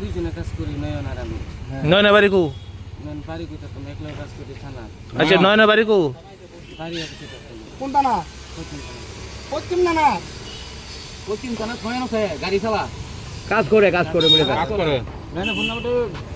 দুইজনে কাজ করি নয়ন আর আমি। কু কাজ করি থানা। আচ্ছা নয়না বাড়ি কু বাড়ি তুমি কোনটা না? পশ্চিম না না? পশ্চিম কানা ছয় না গাড়ি চালা। কাজ করে কাজ করে বলে কাজ করে। ফোন নাম্বারটা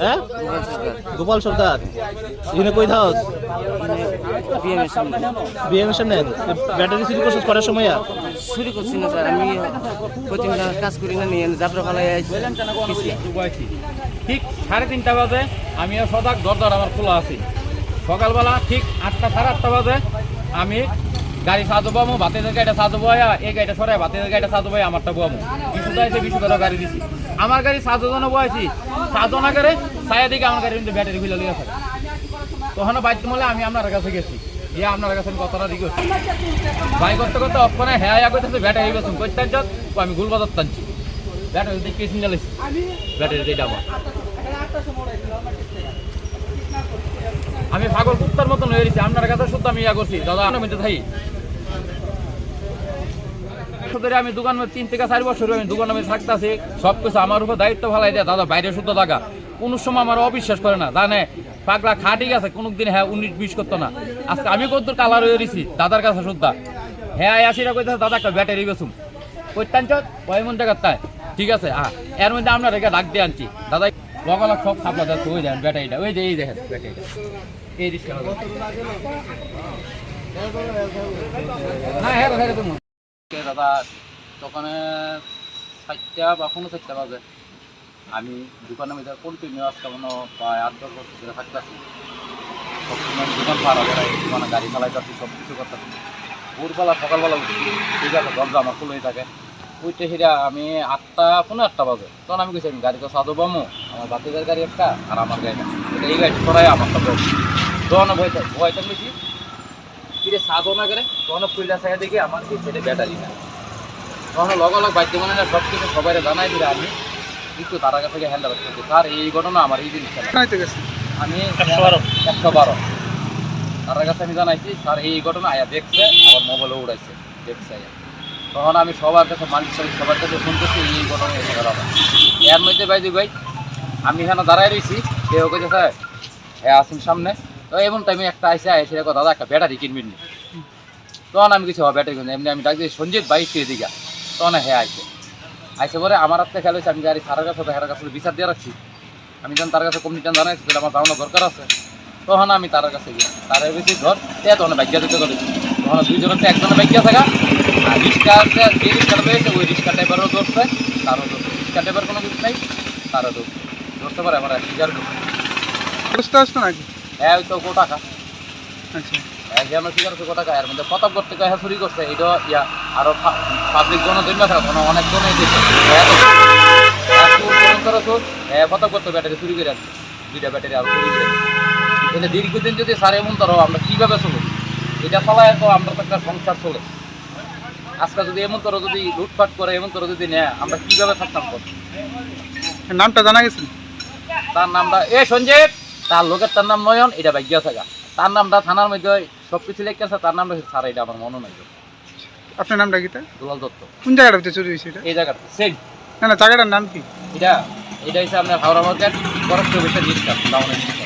হ্যাঁ? গোপাল সর্দার। ইনে কই থাকস বিএম এর সামনে। ব্যাটারি চুরি করছিস করার সময় আর? শুরু করছি না স্যার আমি প্রতিদিন কাজ করি না নিয়ে যাত্রা ফালাই ঠিক সাড়ে তিনটা বাজে আমি আর সদাক দরদার আমার খোলা আছি। সকালবেলা ঠিক আটটা সাড়ে আটটা বাজে আমি গাড়ি সাজো বামু বাতেদের গাড়িটা সাজো বয়া এই গাড়িটা সরাই বাতেদের গাড়িটা সাজো বয়া আমারটা বামু বিশুদ্ধ আছে বিশুদ্ধ গাড়ি দিছি। আমার গাড়ি সাজো জন বয়াছি সাজো না করে সায়া দিকে আমার গাড়ি ব্যাটারি খুলে লিয়ে থাকে তখন বাইক মলে আমি আপনার কাছে গেছি। গিয়ে আপনার কাছে আমি কতটা দিকে বাইক করতে করতে অপনে হ্যাঁ ইয়া করতেছে, ব্যাটারি গেছে কইতান চত আমি গুল বাজার টানছি। ব্যাটারি দিয়ে কেসিং জ্বালাইছি। ব্যাটারি দিয়ে ডাবা আমি পাগল কুত্তার মতন হয়ে গেছি, আপনার কাছে শুদ্ধ আমি ইয়া করছি, দাদা আমি তো থাই ধরে আমি দোকান তিন থেকে চার বছর আমি দোকান আমি থাকতেছি সব কিছু আমার উপর দায়িত্ব ফেলাই দেয় দাদা বাইরে শুদ্ধ থাকা কোনো সময় আমার অবিশ্বাস করে না জানে পাগলা খাটি গেছে কোনো দিন হ্যাঁ উনিশ বিশ করতো না আজকে আমি কদ্দুর কালার হয়ে গেছি দাদার কাছে শুদ্ধা হ্যাঁ আসিরা কইতেছে দাদা একটা ব্যাটারি বেসুম কইতান চত ওই মন জায়গা তাই ঠিক আছে হ্যাঁ এর মধ্যে আপনার রেখে ডাক দিয়ে আনছি দাদা বগলা সব খাপলা দেখো ওই দেখেন ব্যাটারিটা ওই যে এই দেখেন ব্যাটারিটা এই রিক্সা হ্যাঁ হ্যাঁ হ্যাঁ তুমি কে দাদা দোকানে চারটা বা কোনো চারটা বাজে। আমি দোকানের মধ্যে কন্টিনিউ আজকে মনে প্রায় আট, দশ বছর ধরে থাকতেছি সবসময় দোকান পাড়া বেড়াই, দোকানে গাড়ি চালাইতেছি সব কিছু করতে করতেছি ভোরবেলা, সকালবেলা উঠছি ঠিক আছে, দরজা আমার খুলেই থাকে। উঠতে সেটা আমি আটটা পনেরো আটটা বাজে। তখন আমি গেছি আমি গাড়ি তো সাধু বামু আমার বাতিদের গাড়ি একটা আর আমার এটা এই গাড়ি সরাই আমার তো তখন ভয়টা ভয়টা বেশি। কিরে সাধু না করে তখন ফুলটা সাইড দেখি আমার কি ছেলে ব্যাটারি না। তখন লগ লগ বাদ্য মানে না সব কিছু সবাই জানাই দিলে আমি কিন্তু তার আগে থেকে হ্যান্ডেল করছি স্যার এই ঘটনা আমার এই জিনিসটা আমি একশো বারো। একশো বারো। তার কাছে আমি জানাইছি স্যার এই ঘটনা আয়া দেখছে আবার মোবাইলে উড়াইছে দেখছে আয়া। তখন আমি সবার কাছে মালিক সবার কাছে শুনতেছি এই ঘটনা এসে গেল এর মধ্যে ভাই ভাই আমি এখানে দাঁড়াই রয়েছি কেউ কইছে স্যার হ্যাঁ আসুন সামনে। তো এমন টাইমে একটা আইসে আইসে কথা দাদা, একটা ব্যাটারি কিনবেন নি? তখন আমি কিছু ব্যাটারি কিনবো এমনি আমি ডাকছি সঞ্জিত বাইক দিয়ে দিঘা তখন হ্যাঁ আইসে। আইসে পরে আমার হাতে খেয়াল হয়েছে, আমি গাড়ি সারের কাছে হেরার কাছে বিচার দিয়ে রাখছি। আমি যখন তার কাছে কমিটি জানাইছি তাহলে আমার জানানো দরকার আছে। তখন আমি তার কাছে গিয়ে তার বেশি ধর তে তখন বাইক দিতে করেছি তখন দুইজনের একজনের বাইক থাকা, আর রিক্সা আছে, যে রিক্সা পেয়েছে ওই রিক্সা ড্রাইভারও ধরছে, তারও ধরছে। রিক্সা ড্রাইভার কোনো কিছু নাই, তারও ধরছে। ধরতে পারে, আমার রিজার আসতে আসতো নাকি? হ্যাঁ ওই তো কো টাকা আচ্ছা হ্যাঁ করছে টাকা এর মধ্যে চুরি করছে এটা ইয়া আরও পাবলিক অনেক হ্যাঁ তো ব্যাটারি চুরি করে দুইটা ব্যাটারি চুরি করে। দীর্ঘদিন যদি সারে এমন ধরো আমরা কীভাবে চলবো? এটা চলায় তো আমরা তো একটা সংসার চলে। আজকে যদি এমন করো যদি লুটপাট করে এমন করো যদি নেয় আমরা কীভাবে থাকতাম নামটা জানা গেছে? তার নামটা এ সঞ্জীব! তার লোকের তার নাম নয়ন এটা ভাগ্য থাকা। তার নামটা থানার মধ্যে সব কিছু লেখা আছে তার নামটা স্যার এটা আমার মনে নাই। আপনার নামটা কি? দুলাল দত্ত। কোন জায়গাটা চুরি হয়েছে এটা? এই জায়গাটা সেম না না জায়গাটার নাম কি? এটা এটা হচ্ছে আপনার হাওড়া মার্কেট বরফ চব্বিশের জিনিসটা টাউনের জিনিসটা